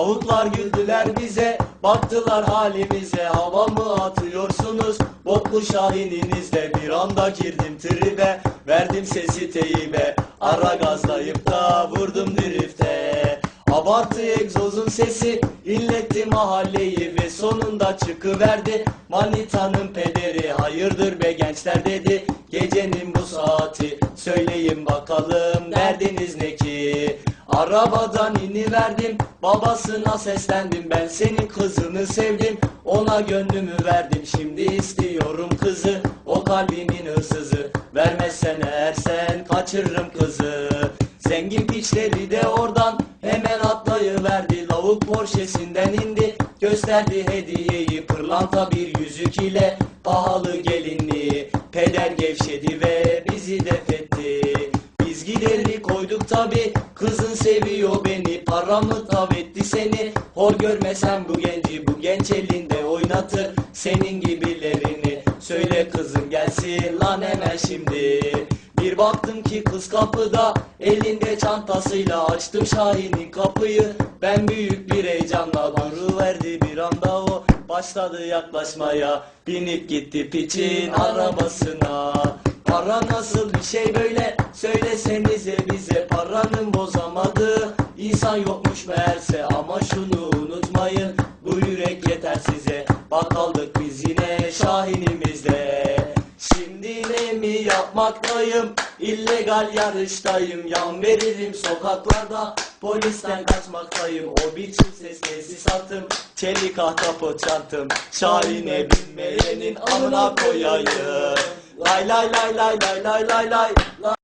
Lavuklar güldüler bize Baktılar halimize. Hava mı atıyorsunuz? Boklu şahininizle Bir anda girdim tribe. Verdim sesi teybe Ara gazlayıp da vurdum drifte. Abartı egzozun sesi illetti mahalleyi ve sonunda çıkıverdi. Manitanın pederi hayırdır be gençler dedi. Gecenin bu saati söyleyin bakalım derdiniz ne Arabadan iniverdim. Babasına seslendim ben senin kızını sevdim. Ona gönlümü verdim şimdi istiyorum kızı. O kalbimin hırsızı Vermezsen eğer sen kaçırırım kızı. Zengin piçleri de oradan hemen atlayıverdi. Lavuk Porsche'sinden indi Gösterdi hediyeyi. Pırlanta bir yüzük ile Pahalı gelinliği. Peder gevşedi ve koyduk tabi Kızın seviyor beni Paramı tav etti seni. Hor görmesen bu genci Bu genç elinde oynatır. Senin gibilerini Söyle kızım gelsin lan hemen şimdi. Bir baktım ki kız kapıda elinde çantasıyla açtım Şahin'in kapıyı. Ben büyük bir heyecanla duruverdi bir anda o. Başladı yaklaşmaya binip gitti piçin arabasına. Para nasıl bir şey böyle söylesenize yine Şahin'imizle Şimdi ne mi yapmaktayım? illegal yarıştayım. Yan veririm sokaklarda. Polisten kaçmaktayım. O biçim ses tesisatım. Çelik ahtapot çantım. Şahine binmeyenin amına koyayım. Lay lay lay lay lay lay lay. lay.